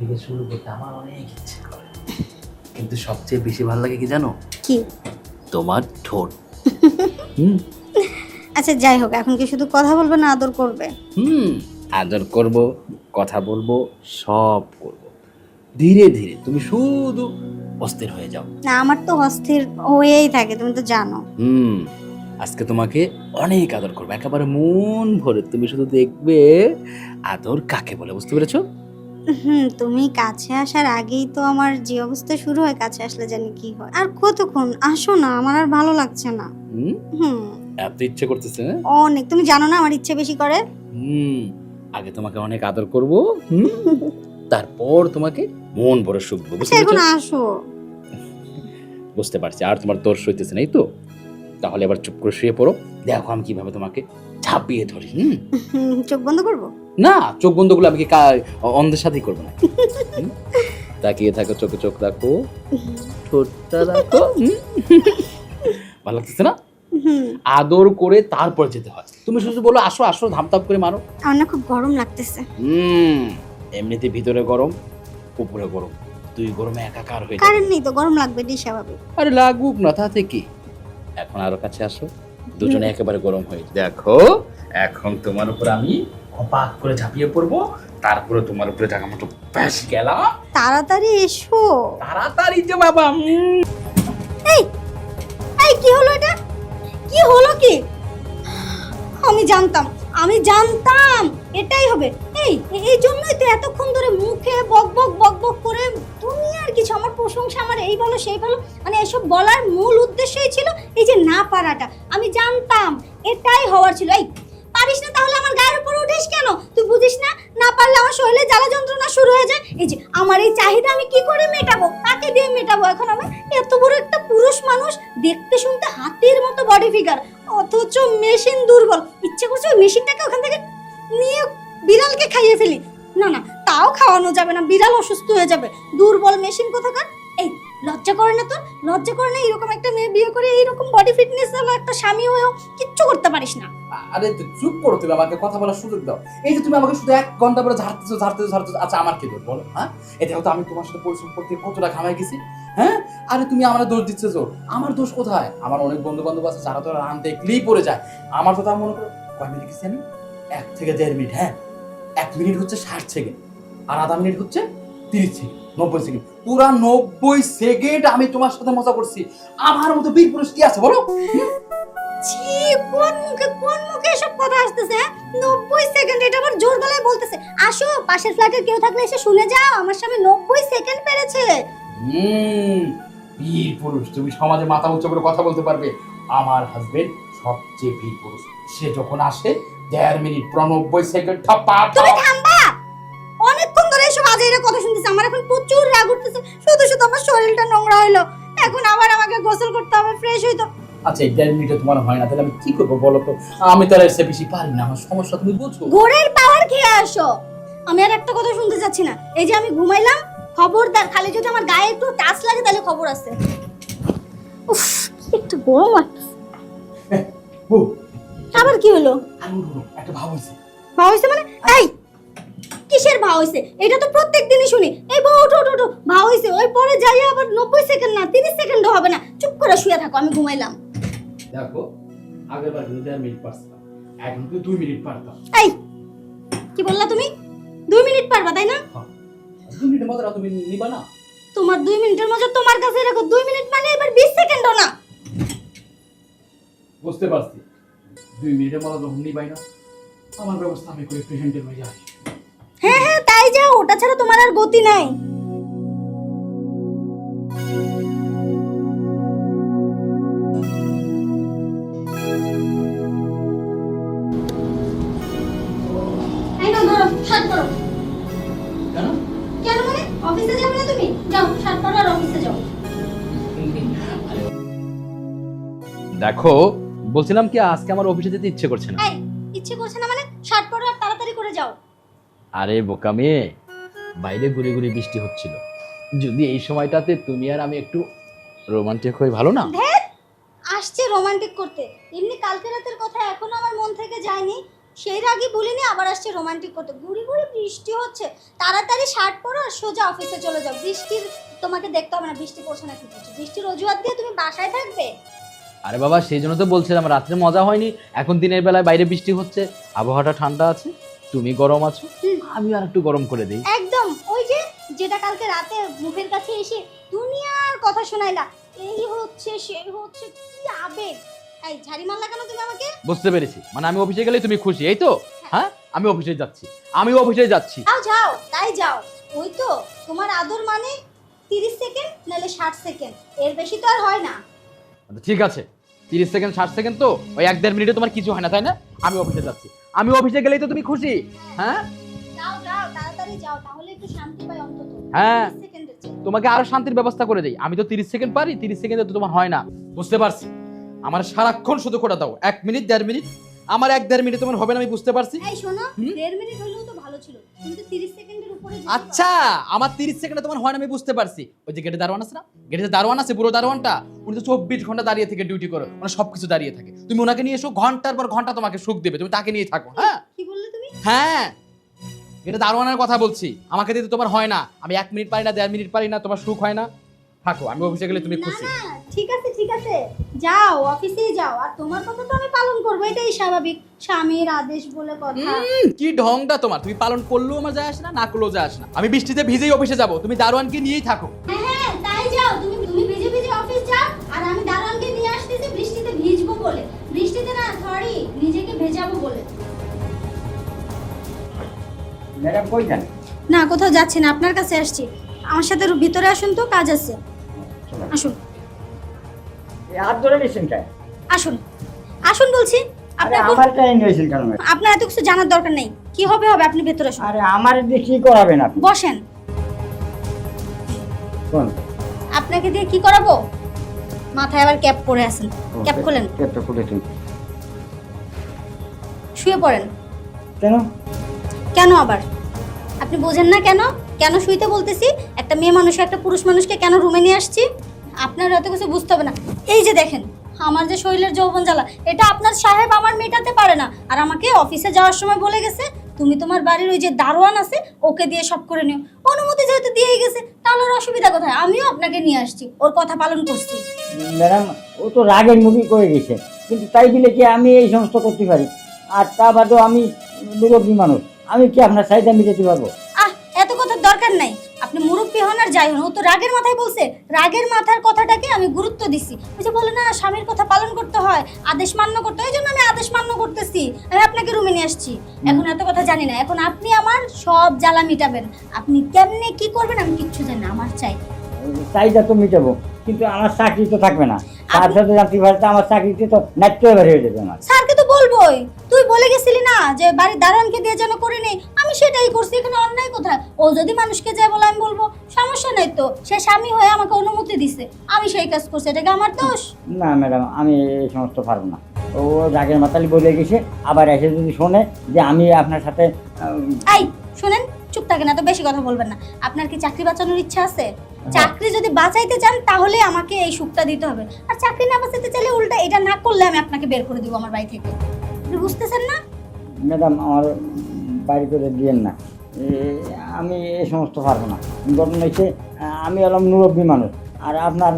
থেকে শুরু করতে আমার অনেক ইচ্ছে করে। কিন্তু সবচেয়ে বেশি ভালো লাগে কি জানো? কি? তোমার ঠোঁট। হুম। আচ্ছা যাই হোক এখন কি শুধু কথা বলবে না আদর করবে? হুম আদর করব কথা বলব সব করব। ধীরে ধীরে তুমি শুধু অস্থির হয়ে যাও। না আমার তো অস্থির হয়েই থাকে তুমি তো জানো। হুম আজকে তোমাকে অনেক আদর করব। একেবারে মন ভরে তুমি শুধু দেখবে আদর কাকে বলে বুঝতে পেরেছ? হুম তুমি কাছে আসার আগেই তো আমার যে অবস্থা শুরু হয় কাছে আসলে জানি কি হয়। আর কতক্ষণ? আসো না আমার আর ভালো লাগছে না। হুম? হুম। এত ইচ্ছে করতেছে না? অনেক। তুমি জানো না আমার ইচ্ছে বেশি করে? হুম আগে তোমাকে অনেক আদর করব হুম? তারপর তোমাকে মন ভরে সুখ দেবো, বুঝতে আচ্ছা এখন পেরেছ? আসো। বুঝতে পারছি আর তোমার দোষ হইতেছে নাই তো? তাহলে এবার চুপ করে শুয়ে পড়ো। দেখো আমি কীভাবে তোমাকে ঝাঁপিয়ে ধরি হুম? হুম, চোখ বন্ধ করব? না চোখ বন্ধ করলে আমি কি অন্ধের সাথেই করব না তাকিয়ে থাকো চোখে চোখ রাখো। ঠোঁটটা রাখো ভালো লাগতেছে না? আদর করে তারপর যেতে হয়। তুমি শুধু বলো আসো আসো ধাপধাপ করে মারো। আমার না খুব গরম লাগতেছে। হুম এমনিতে ভিতরে গরম উপরে গরম। তুই গরমে একাকার হয়ে কারেন্ট নেই তো গরম লাগবে এটাই স্বাভাবিক। আরে লাগুক না তাতে কি? এখন আরও কাছে আসো। দুজনে একেবারে গরম হয়ে দেখো এখন তোমার উপর আমি অপাক করে ঝাঁপিয়ে পড়ব। তারপরে তোমার উপরে টাকা মতো ব্যাস গেলাম তাড়াতাড়ি এসো। তাড়াতাড়ি যে বাবা এই এই কি হলো এটা? কি হলো কি? আমি জানতাম আমি জানতাম এটাই হবে। এই এই জন্যই তো এতক্ষণ ধরে মুখে বক বক বক বক করে তুমি আর কিছু আমার প্রশংসা আমার এই বলো সেই বলো মানে এসব বলার মূল উদ্দেশ্যই ছিল এই যে না পারাটা। আমি জানতাম এটাই হওয়ার ছিল। এই পারিস না তাহলে আমার গায়ের উপর উঠিস কেন? তুই বুঝিস না? না পারলে আমার শরীরে জ্বালা যন্ত্রণা শুরু হয়ে যায়। এই যে, আমার এই চাহিদা আমি কি করে মেটাবো? কাকে দিয়ে মেটাবো? এখন আমি এত বড় একটা পুরুষ মানুষ, দেখতে শুনতে হাতির মতো বডি ফিগার অথচ মেশিন দুর্বল। ইচ্ছে করছে ওই মেশিনটাকে ওখান থেকে নিয়ে বিড়ালকে খাইয়ে ফেলি। না না, তাও খাওয়ানো যাবে না। বিড়াল অসুস্থ হয়ে যাবে। দুর্বল মেশিন কোথাকার? লজ্জা করে না তোর? লজ্জা করে না এরকম একটা মেয়ে বিয়ে করে এইরকম বডি ফিটনেস একটা স্বামী হয়েও কিচ্ছু করতে পারিস না। আরে তো চুপ করো তুমি আমাকে কথা বলার সুযোগ দাও। এই যে তুমি আমাকে শুধু এক ঘণ্টা পরে ঝাড়তেছো ঝাড়তেছো ঝাড়তেছো আচ্ছা আমার কি দোষ বলো হ্যাঁ? এটা হয়তো আমি তোমার সাথে পরিশ্রম করতে কতটা ঘামাই গেছি হ্যাঁ? আরে তুমি আমার দোষ দিচ্ছ আমার দোষ কোথায়? আমার অনেক বন্ধু বান্ধব আছে, যারা তো রান দেখলেই পড়ে যায়। আমার তো তার মনে করো, কয় মিনিট গেছি আমি? এক থেকে দেড় মিনিট হ্যাঁ? এক মিনিট হচ্ছে ষাট সেকেন্ড, আর আধা মিনিট হচ্ছে তিরিশ সেকেন্ড। নব্বই সেকেন্ড পুরা নব্বই সেকেন্ড আমি তোমার সাথে মজা করছি। আমার মতো বীর পুরুষ কি আছে বলো? ছি কোন মুখে কোন মুখে এসব কথা আসতেছে হ্যাঁ? নব্বই সেকেন্ড এটা আবার জোর গলায় বলতেছে। আসো পাশের ফ্ল্যাটের কেউ থাকলে এসে শুনে যাও আমার স্বামী নব্বই সেকেন্ড পেরেছে। হুম বীর পুরুষ তুমি সমাজে মাথা উঁচু করে কথা বলতে পারবে। আমার হাজবেন্ড সবচেয়ে বীর পুরুষ। সে যখন আসে দেড় মিনিট প্রনব্বই সেকেন্ড ঠাপা তুমি থামবা! অনেকক্ষণ ধরে এসব আজাইরা কথা শুনতেছে আমার এখন প্রচুর রাগ উঠতেছে। শুধু শুধু আমার শরীরটা নোংরা হইল। এখন আবার আমাকে গোসল করতে হবে ফ্রেশ হইতে। আচ্ছা এই দেড় মিনিটে তোমার হয় না তাহলে আমি কি করব বলো তো? আমি তো আর এসে বেশি পারি না আমার সমস্যা তুমি বুঝো। ঘোড়ের পাওয়ার খেয়ে আসো। আমি আর একটা কথা শুনতে চাচ্ছি না। এই যে আমি ঘুমাইলাম খবরদার খালি যদি আমার গায়ে একটু টাচ লাগে তাহলে খবর আছে। উফ কি একটু গরম লাগতেছে। ও আবার কি হলো? একটা ভাব হয়েছে ভাও হইছে মানে? এই কিসের ভাও হইছে? এটা তো প্রত্যেক দিনই শুনি। এই বউ ওঠো ওঠো ভাও হইছে। ওই পরে যাই আবার নব্বই সেকেন্ড না তিরিশ সেকেন্ডও হবে না। চুপ করে শুয়ে থাকো আমি ঘুমাইলাম। দেখো আগের বার কিন্তু মিনিট পারছিলাম। এখন কিন্তু দুই মিনিট পারতাম। এই কি বললা তুমি? দুই মিনিট পারবা তাই না? দুই মিনিটের মধ্যে তুমি নিবা না। তোমার দুই মিনিটের মধ্যে তোমার কাছে রাখো দুই মিনিট মানে এবার বিশ সেকেন্ডও না। বুঝতে পারছি। দুই মিনিটের মধ্যে যখন নিবাই না আমার ব্যবস্থা আমি করে একটু হ্যান্ডেল হয়ে যাই। তাই যাও ওটা ছাড়া তোমার আর গতি নাই মানে? অফিসে যাবে না তুমি? যাও, শার্ট পরো আর অফিসে যাও। দেখো বলছিলাম কি আজকে আমার অফিসে যেতে ইচ্ছে করছে না ইচ্ছে করছে না মানে? শার্ট পরো আর তাড়াতাড়ি করে যাও। আরে বোকা মেয়ে বাইরে ঘুরে ঘুরে বৃষ্টি হচ্ছিল। যদি এই সময়টাতে তুমি আর আমি একটু রোমান্টিক হই ভালো না? আসছে রোমান্টিক করতে। এমনি কালকে রাতের কথা এখনও আমার মন থেকে যায়নি। সেই আগে বলিনি আবার আসছে রোমান্টিক করতে। ঘুরি ঘুরি বৃষ্টি হচ্ছে। তাড়াতাড়ি শার্ট পরো আর সোজা অফিসে চলে যাও। বৃষ্টির তোমাকে দেখতে হবে না বৃষ্টি পড়ছে না কি করছে বৃষ্টির অজুহাত দিয়ে তুমি বাসায় থাকবে? আরে বাবা সেই জন্য তো বলছিলাম রাত্রে মজা হয়নি। এখন দিনের বেলায় বাইরে বৃষ্টি হচ্ছে। আবহাওয়াটা ঠান্ডা আছে। তুমি গরম আছো? আমি আর একটু গরম করে দিই। একদম। ওই যে যেটা কালকে রাতে মুখের কাছে এসে দুনিয়ার কথা শোনাইলা এই হচ্ছে সেই হচ্ছে কি আবেগ। এই ঝাড়ি মারলা কেন তুমি আমাকে? বুঝতে পেরেছি। মানে আমি অফিসে গেলে তুমি খুশি এই তো? হ্যাঁ। আমি অফিসে যাচ্ছি। আমি অফিসে যাচ্ছি। যাও যাও তাই যাও। ওই তো তোমার আদর মানে তিরিশ সেকেন্ড নাহলে ষাট সেকেন্ড। এর বেশি তো আর হয় না। আচ্ছা, ঠিক আছে। তিরিশ সেকেন্ড ষাট সেকেন্ড তো? ওই এক দেড় মিনিটে তোমার কিছু হয় না তাই না? আমি অফিসে যাচ্ছি। আমি অফিসে গেলেই তো তুমি খুশি হ্যাঁ? যাও যাও তাড়াতাড়ি যাও তাহলে একটু শান্তি পাই অন্তত। হ্যাঁ। 30। তোমাকে আরও শান্তির ব্যবস্থা করে দেই। আমি তো তিরিশ সেকেন্ড পারি তিরিশ সেকেন্ডে তো তোমার হয় না। বুঝতে পারছি। আমার সারাক্ষণ শুধু খোটা দাও। এক মিনিট দেড় মিনিট। আমার এক দেড় মিনিট তোমার হবে না আমি বুঝতে পারছি। এই শোনো দেড় মিনিট হলেও তো ছিল কিন্তু তিরিশ সেকেন্ডের উপরে আচ্ছা আমার তিরিশ সেকেন্ডে তোমার হয় না আমি বুঝতে পারছি। ওই যে গেটে দারোয়ান আছে না? গেটে যে দারোয়ান আছে পুরো দারোয়ানটা উনি তো চব্বিশ ঘণ্টা দাঁড়িয়ে থেকে ডিউটি করো মানে সবকিছু দাঁড়িয়ে থাকে। তুমি ওনাকে নিয়ে এসো ঘণ্টার পর ঘণ্টা তোমাকে সুখ দেবে তুমি তাকে নিয়ে থাকো হ্যাঁ? কি বললে তুমি? হ্যাঁ। এটা দারোয়ানের কথা বলছি আমাকে দিতে তোমার হয় না। আমি এক মিনিট পারি না দেড় মিনিট পারি না তোমার সুখ হয় না। থাকো আমি অফিসে গেলে তুমি খুশি। ঠিক আছে ঠিক আছে। যাও অফিসেই যাও। আর তোমার কথা তো আমি পালন করব এটাই স্বাভাবিক। স্বামীর আদেশ বলে কথা। হুম, কি ঢংটা তোমার? তুমি পালন করলেও আমার যায় আসে না না করলেও যায় আসে না। আমি বৃষ্টিতে ভিজেই অফিসে যাব। তুমি দারোয়ানকে নিয়েই থাকো। হ্যাঁ হ্যাঁ তাই যাও। তুমি তুমি ভিজে ভিজে অফিস যাও। আর আমি দারোয়ানকে নিয়ে আসতেছি বৃষ্টিতে ভিজবো বলে। বৃষ্টিতে না সরি নিজেকে ভেজাবো বলে। ম্যাডাম কই যান? না কোথাও যাচ্ছি না আপনার কাছে আসছি। আমার সাথে ভিতরে আসুন তো কাজ আছে। আসুন। হাত ধরে নিয়েছেন কেন? আসুন। আসুন বলছি আপনার আমার টাইম নিয়েছেন কেন আপনার এত কিছু জানার দরকার নেই। কি হবে হবে আপনি ভেতরে আসুন। আরে আমার দিয়ে কি করাবেন আপনি? বসেন। কোন? আপনাকে দিয়ে কি করাবো? মাথায় আবার ক্যাপ পরে আছেন। ক্যাপ খোলেন। ক্যাপটা খুলে তুই শুয়ে পড়েন। কেন? কেন আবার? আপনি বোঝেন না কেন? কেন শুইতে বলতেছি? একটা মেয়ে মানুষ একটা পুরুষ মানুষকে কেন রুমে নিয়ে আসছি? আপনার এত কিছু বুঝতে হবে না। এই যে দেখেন আমার যে শরীরের যৌবন জ্বালা এটা আপনার সাহেব আমার মেটাতে পারে না। আর আমাকে অফিসে যাওয়ার সময় বলে গেছে তুমি তোমার বাড়ির ওই যে দারোয়ান আছে ওকে দিয়ে সব করে নিও। অনুমতি যেহেতু দিয়েই গেছে তাহলে ওর অসুবিধা কোথায়? আমিও আপনাকে নিয়ে আসছি ওর কথা পালন করছি। ম্যাডাম ও তো রাগের মুখী করে গেছে কিন্তু তাই বলে কি আমি এই সমস্ত করতে পারি? আর তা বাদেও আমি মুরব্বী মানুষ আমি কি আপনার চাহিদা মিটাতে পারব? আহ এত কথার দরকার নাই। আপনি মুরব্বী হন আর যাই হন ও তো রাগের মাথায় বলছে। রাগের মাথার কথাটাকে আমি গুরুত্ব দিছি। ওই যে বলে না স্বামীর কথা পালন করতে হয় আদেশ মান্য করতে হয় এই জন্য আমি আদেশ মান্য করতেছি। আমি আপনাকে রুমে নিয়ে আসছি। এখন এত কথা জানি না। এখন আপনি আমার সব জ্বালা মিটাবেন। আপনি কেমনে কি করবেন আমি কিচ্ছু জানি না আমার চাই। চাহিদা তো মিটাবো কিন্তু আমার চাকরি তো থাকবে না। তার সাথে জানতে পারতে আমার চাকরিতে তো এবার হয়ে যাবে আমার। তো বলবোই তুই বলে গেছিলি না যে বাড়ির দারোয়ানকে দিয়ে যেন করে নেই? আমি সেটাই করছি এখানে অন্যায় কোথায়? ও যদি মানুষকে যায় বলে আমি বলব সমস্যা নেই তো। সে স্বামী হয়ে আমাকে অনুমতি দিছে। আমি সেই কাজ করছি এটা কি আমার দোষ? না ম্যাডাম আমি এই সমস্ত পারব না। ও রাগের মাতালি বলে গেছে আবার এসে যদি শোনে যে আমি আপনার সাথে এই শুনেন চুপ থাকেন এত বেশি কথা বলবেন না। আপনার কি চাকরি বাঁচানোর ইচ্ছা আছে? চাকরি যদি বাঁচাইতে চান তাহলে আমাকে এই সুখটা দিতে হবে। আর চাকরি না বাঁচাতে চাইলে উল্টা এটা না করলে আমি আপনাকে বের করে দিব আমার বাড়ি থেকে। আপনি বুঝতেছেন না? ম্যাডাম আমার বাড়ি করে দিয়েন না। এ, আমি এই সমস্ত পারব না। ঘটনা হচ্ছে আমি হলাম মুরব্বী মানুষ। আর আপনার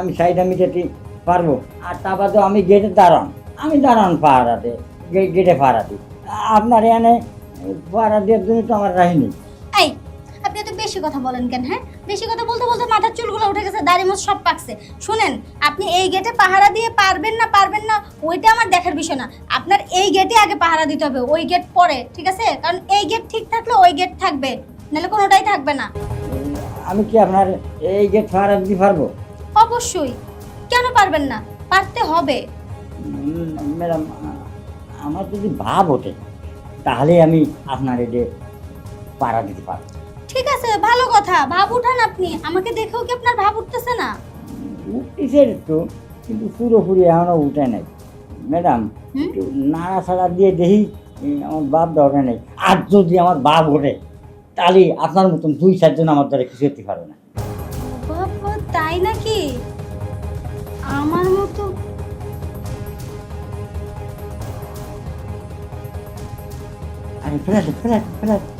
আমি চাহিদা মিটাতে পারব আর তা বাদেও আমি গেটে দাঁড়ান। আমি দাঁড়ান পাহারাতে গেটে পাহারাতে। আপনার এনে পাহারা দেওয়ার জন্য তো আমার রাহি বেশি কথা বলেন কেন হ্যাঁ? বেশি কথা বলতে বলতে মাথার চুলগুলো উঠে গেছে দাড়ি মোছ সব পাকছে। শুনেন আপনি এই গেটে পাহারা দিয়ে পারবেন না পারবেন না ওইটা আমার দেখার বিষয় না। আপনার এই গেটে আগে পাহারা দিতে হবে ওই গেট পরে ঠিক আছে? কারণ এই গেট ঠিক থাকলে ওই গেট থাকবে নাহলে কোনোটাই থাকবে না। আমি কি আপনার এই গেট পাহারা দিতে পারব? অবশ্যই। কেন পারবেন না? পারতে হবে। ম্যাডাম আমার যদি ভাব ওঠে তাহলে আমি আপনার এই যে পাড়া দিতে পারব। ঠিক আছে ভালো কথা। ভাব উঠান আপনি। আমাকে দেখেও কি আপনার ভাব উঠতেছে না? উঠতেছে একটু কিন্তু পুরোপুরি এখনও উঠে নাই। ম্যাডাম? একটু নাড়াচাড়া দিয়ে দেখি আমার বাপ ওঠে নাই। আর যদি আমার বাপ ওঠে তাহলে আপনার মতন দুই চারজন আমার দ্বারা কিছু করতে পারবে না। তাই নাকি? আমার মতো আরে ফেরাতে ফেরাতে ফেরাতে।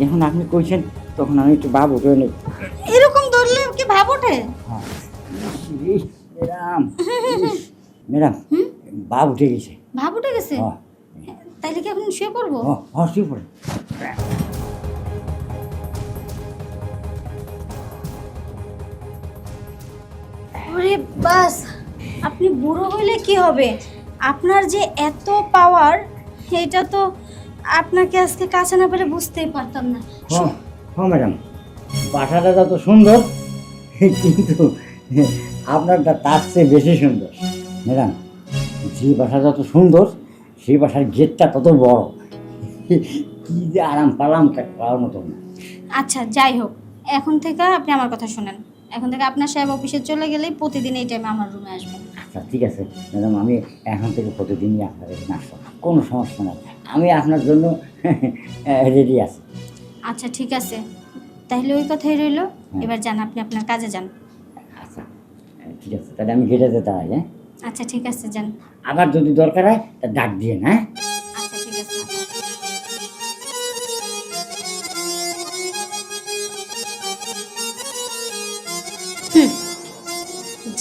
যখন আপনি কইছেন তখন আমি একটু ভাব উঠে নেই। এরকম ধরলে কি ভাব ওঠে? হ্যাঁ। ম্যাডাম ম্যাডাম ভাব উঠে গেছে। ভাব উঠে গেছে? হ্যাঁ। তাইলে কি এখন শুয়ে পড়ব? হ্যাঁ হসি পড়ে। আরে বাস আপনি বুড়ো হইলে কি হবে? আপনার যে এত পাওয়ার এটা তো আপনাকে আজকে কাছে না পেলে বুঝতেই পারতাম না। হ্যাঁ ম্যাডাম বাসাটা যত সুন্দর কিন্তু আপনারটা তার চেয়ে বেশি সুন্দর। ম্যাডাম যে বাসা যত সুন্দর সেই বাসার গেটটা তত বড়। কি যে আরাম পালাম পাওয়ার মতো না। আচ্ছা যাই হোক এখন থেকে আপনি আমার কথা শোনেন। এখন থেকে আপনার সাহেব অফিসে চলে গেলেই প্রতিদিন এই টাইমে আমার রুমে আসবেন। আচ্ছা ঠিক আছে। ম্যাডাম আমি এখন থেকে প্রতিদিনই আপনার এখানে আসব কোনো সমস্যা নাই। আমি আপনার জন্য রেডি আছি। আচ্ছা ঠিক আছে। তাহলে ওই কথাই রইল। এবার যান আপনি আপনার কাজে যান। আচ্ছা ঠিক আছে। তাহলে আমি গেটে যেতে হয় হ্যাঁ? আচ্ছা ঠিক আছে যান। আবার যদি দরকার হয় তা ডাক দিয়ে না হ্যাঁ? আচ্ছা ঠিক আছে।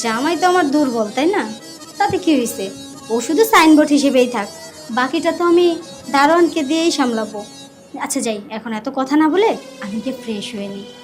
জামাই তো আমার দুর্বল তাই না? তাতে কি হয়েছে ও শুধু সাইনবোর্ড হিসেবেই থাক। বাকিটা তো আমি দারোয়ানকে দিয়েই সামলাবো। আচ্ছা যাই, এখন এত কথা না বলে আমি গিয়ে ফ্রেশ হয়ে নিই।